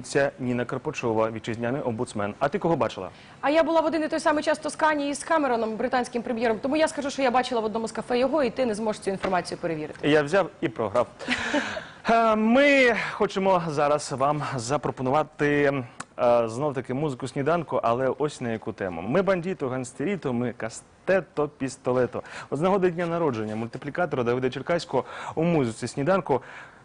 Це Ніна Карпачова, вітчизняний омбудсмен. А ти кого бачила? А я була в один і той самий час в Тоскані із Камероном, британським прем'єром. Тому я скажу, що я бачила в одному з кафе його, і ти не зможеш цю інформацію перевірити. Я взяв і програв. Е, Ми хочемо зараз вам запропонувати знов таки музику сніданку, але ось на яку тему. Ми бандіто, ганстеріто, ми кастето, пістолето. От з нагоди дня народження мультиплікатора Давида Черкаського у музиці сніданку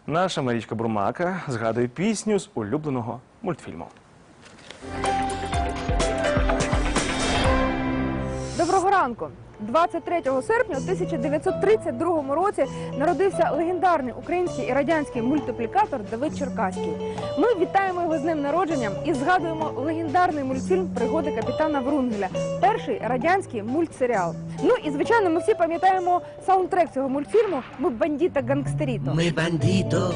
наша Марічка Бурмака згадує пісню з улюбленого мультфільму. Ранку. 23 серпня у 1932 році народився легендарний український і радянський мультиплікатор Давид Черкаський. Ми вітаємо його з ним народженням і згадуємо легендарний мультфільм Пригоди капітана Врунгеля, перший радянський мультсеріал. Ну і звичайно, ми всі пам'ятаємо саундтрек цього мультфільму Ми бандіта гангстеріто. Ми бандито,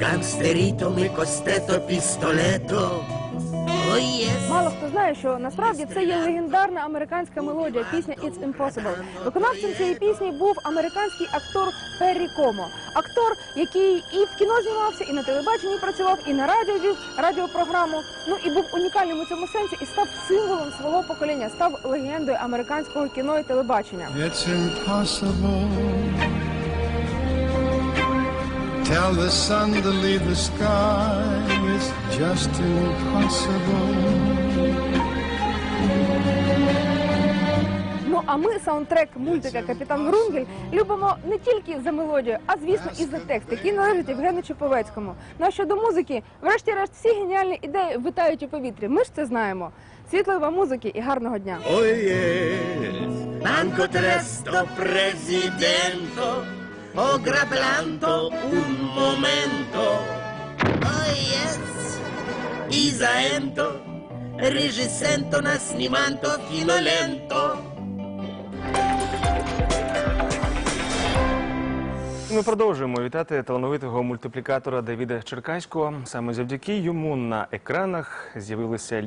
гангстеріто, ми костето, пістолето. Мало хто знає, що насправді це є легендарна американська мелодія, пісня It's Impossible. Виконавцем цієї пісні був американський актор Перрі Комо. Актор, який і в кіно знімався, і на телебаченні працював, і на радіо вів радіопрограму. Ну і був унікальним у цьому сенсі і став символом свого покоління, став легендою американського кіно і телебачення. It's impossible. Tell the sun to leave the sky. It's just impossible. Ну а ми саундтрек мультика Капітан Врунгель любимо не тільки за мелодію, а звісно і за текст, який належить Євгену Чеповецькому. Ну а щодо музики, врешті-решт, всі геніальні ідеї витають у повітрі. Ми ж це знаємо. Світлої вам музики і гарного дня. Ой, єс. Банко тресто, президенто, ограбланто un momento. Ізаенто, режисенто, насніманто, фіноленто. Ми продовжуємо вітати талановитого мультиплікатора Давіда Черкаського. Саме завдяки йому на екранах з'явилися